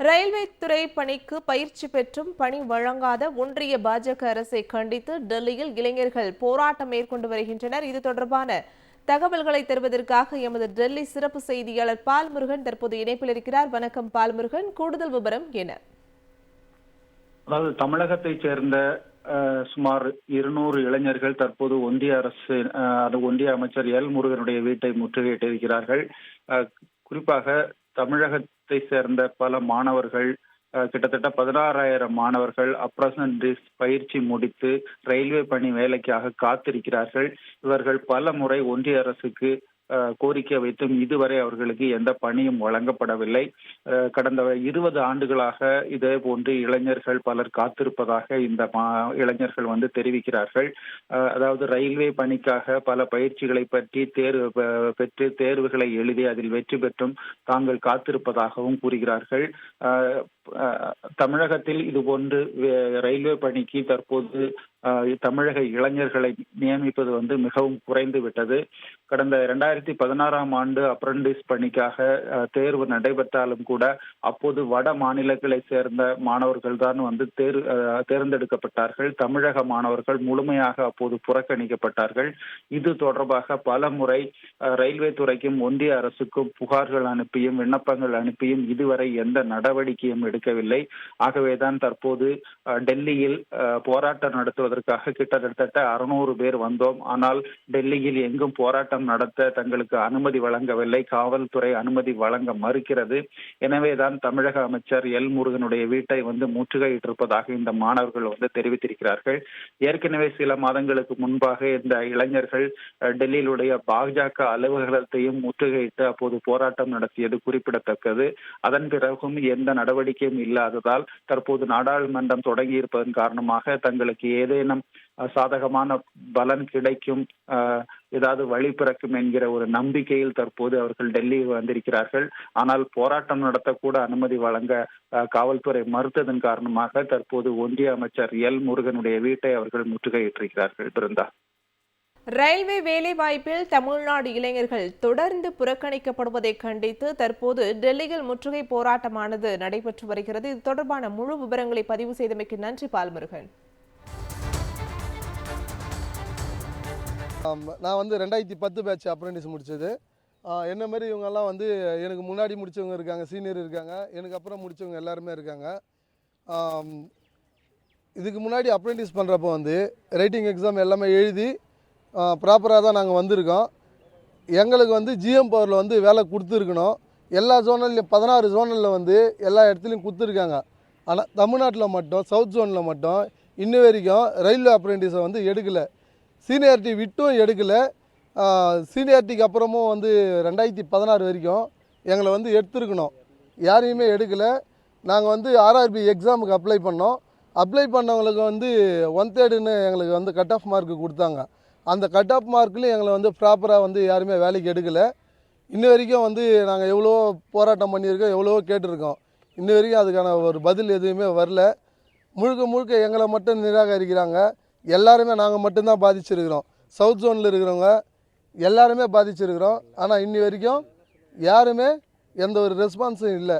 Railway துறை பணிக்கு பயிற்சி பெற்றும் பணி வழங்காத ஒன்றிய பாஜக அரசை கண்டித்து டெல்லியில் இளைஞர்கள் போராட்டம் மேற்கொண்டு வருகின்றனர். இது தொடர்பான தகவல்களை தருவதற்காக எமது டெல்லி சிறப்பு செய்தியாளர் பால்முருகன் தற்போது இணைப்பில் இருக்கிறார். வணக்கம் பால்முருகன். கூடுதல் விவரம் என்ன? அதாவது தமிழகத்தைச் சேர்ந்த அஹ், சுமார் இருநூறு இளைஞர்கள் தற்போது ஒன்றிய அரசு அது ஒன்றிய அமைச்சர் எல் முருகனுடைய வீட்டை முற்றுகையிட்டிருக்கிறார்கள். குறிப்பாக தமிழக சேர்ந்த பல மாணவர்கள் கிட்டத்தட்ட பதினாறாயிரம் மாணவர்கள் அப்ரசன்டிஸ் பயிற்சி முடித்து ரயில்வே பணி வேலைக்காக காத்திருக்கிறார்கள். இவர்கள் பல முறை ஒன்றிய அரசுக்கு கோரிக்கை வைத்தும் இதுவரை அவர்களுக்கு எந்த பணியும் வழங்கப்படவில்லை. கடந்த இருபது ஆண்டுகளாக இதே போன்று இளைஞர்கள் பலர் காத்திருப்பதாக இந்த மா- இளைஞர்கள் வந்து தெரிவிக்கிறார்கள். அதாவது ரயில்வே பணிக்காக பல பயிற்சிகளை பற்றி தேர்வு பெற்று தேர்வுகளை எழுதி அதில் வெற்றி பெற்றும் தாங்கள் காத்திருப்பதாகவும் கூறுகிறார்கள். தமிழகத்தில் இது போன்று ரயில்வே பணிக்கு தற்போது தமிழக இளைஞர்களை நியமிப்பது வந்து மிகவும் குறைந்து விட்டது. கடந்த இரண்டாயிரத்தி பதினாறாம் ஆண்டு அப்ரண்டிஸ் பணிக்காக தேர்வு நடைபெற்றாலும் கூட அப்போது வட மாநிலங்களை சேர்ந்த மாணவர்கள் தான் வந்து தேர் அஹ், தேர்ந்தெடுக்கப்பட்டார்கள். தமிழக மாணவர்கள் முழுமையாக அப்போது புறக்கணிக்கப்பட்டார்கள். இது தொடர்பாக பல முறை அஹ், ரயில்வே துறைக்கும் ஒன்றிய அரசுக்கும் புகார்கள் அனுப்பியும் விண்ணப்பங்கள் அனுப்பியும் இதுவரை எந்த நடவடிக்கையும் எடுக்கவில்லை ஆகவேதான் தற்போது டெல்லியில் போராட்டம் நடத்துவதற்காக கிட்டத்தட்ட அறுநூறு பேர் வந்தோம். ஆனால் டெல்லியில் எங்கும் போராட்டம் நடத்த தங்களுக்கு அனுமதி வழங்கவில்லை. காவல்துறை அனுமதி வழங்க மறுக்கிறது. எனவேதான் தமிழக அமைச்சர் எல் முருகனுடைய வீட்டை வந்து முற்றுகையிட்டிருப்பதாக இந்த மாணவர்கள் வந்து தெரிவித்திருக்கிறார்கள். ஏற்கனவே சில மாதங்களுக்கு முன்பாக இந்த இளைஞர்கள் டெல்லியிலுடைய பாஜக அலுவலகத்தையும் முற்றுகையிட்டு அப்போது போராட்டம் நடத்தியது குறிப்பிடத்தக்கது. அதன் பிறகும் எந்த நடவடிக்கை நடவடிக்கையும் இல்லாததால் தற்போது நாடாளுமன்றம் தொடங்கி இருப்பதன் காரணமாக தங்களுக்கு ஏதேனும் சாதகமான பலன் கிடைக்கும் ஏதாவது வழி பிறக்கும் என்கிற ஒரு நம்பிக்கையில் தற்போது அவர்கள் டெல்லி வந்திருக்கிறார்கள். ஆனால் போராட்டம் நடத்தக்கூட அனுமதி வழங்க காவல்துறை மறுத்ததன் காரணமாக தற்போது ஒன்றிய அமைச்சர் எல் முருகனுடைய வீட்டை அவர்கள் முற்றுகையிட்டிருக்கிறார்கள். பிருந்தா. ரயில்வே வேலைவாய்ப்பில் தமிழ்நாடு இளைஞர்கள் தொடர்ந்து புறக்கணிக்கப்படுவதை கண்டித்து தற்போது டெல்லியில் முற்றுகை போராட்டமானது நடைபெற்று வருகிறது. இது தொடர்பான முழு விவரங்களை பதிவு செய்தமைக்கு நன்றி பால்முருகன். நான் வந்து ரெண்டாயிரத்தி பத்து பேட்ச் அப்ரெண்டிஸ் முடித்தது என்ன மாதிரி இவங்கெல்லாம் வந்து எனக்கு முன்னாடி முடித்தவங்க இருக்காங்க சீனியர் இருக்காங்க எனக்கு அப்புறம் முடித்தவங்க எல்லாருமே இருக்காங்க. இதுக்கு முன்னாடி அப்ரெண்டிஸ் பண்ணுறப்போ வந்து ரைட்டிங் எக்ஸாம் எல்லாமே எழுதி ப்ராப்பராக தான் நாங்கள் வந்திருக்கோம். எங்களுக்கு வந்து ஜிஎம் பவரில் வந்து வேலை கொடுத்துருக்கணும். எல்லா ஜோனல்லையும் பதினாறு ஜோனலில் வந்து எல்லா இடத்துலையும் கொடுத்துருக்காங்க. ஆனால் தமிழ்நாட்டில் மட்டும் சவுத் ஜோனில் மட்டும் இன்ன வரைக்கும் ரயில்வே அப்ரெண்டிஸை வந்து எடுக்கலை. சீனியாரிட்டி விட்டும் எடுக்கலை. சீனியாரிட்டிக்கு அப்புறமும் வந்து ரெண்டாயிரத்தி பதினாறு வரைக்கும் எங்களை வந்து எடுத்துருக்கணும். யாரையுமே எடுக்கலை. நாங்கள் வந்து ஆர்ஆர்பி எக்ஸாமுக்கு அப்ளை பண்ணோம். அப்ளை பண்ணவங்களுக்கு வந்து ஒன் தேர்டுன்னு எங்களுக்கு வந்து கட் ஆஃப் மார்க் கொடுத்தாங்க. அந்த கட் ஆஃப் மார்க்லேயும் எங்களை வந்து ப்ராப்பராக வந்து யாருமே வேலைக்கு எடுக்கலை. இன்ன வரைக்கும் வந்து நாங்கள் எவ்வளோ போராட்டம் பண்ணியிருக்கோம் எவ்வளவோ கேட்டிருக்கோம். இன்ன வரைக்கும் அதுக்கான ஒரு பதில் எதுவுமே வரல. முழுக்க முழுக்க எங்களை மட்டும் நிராகரிக்கிறாங்க. எல்லாருமே நாங்கள் மட்டும்தான் பாதிச்சிருக்கிறோம். சவுத் ஜோனில் இருக்கிறவங்க எல்லாருமே பாதிச்சிருக்கிறோம். ஆனால் இன்னி வரைக்கும் யாருமே எந்த ஒரு ரெஸ்பான்ஸும் இல்லை.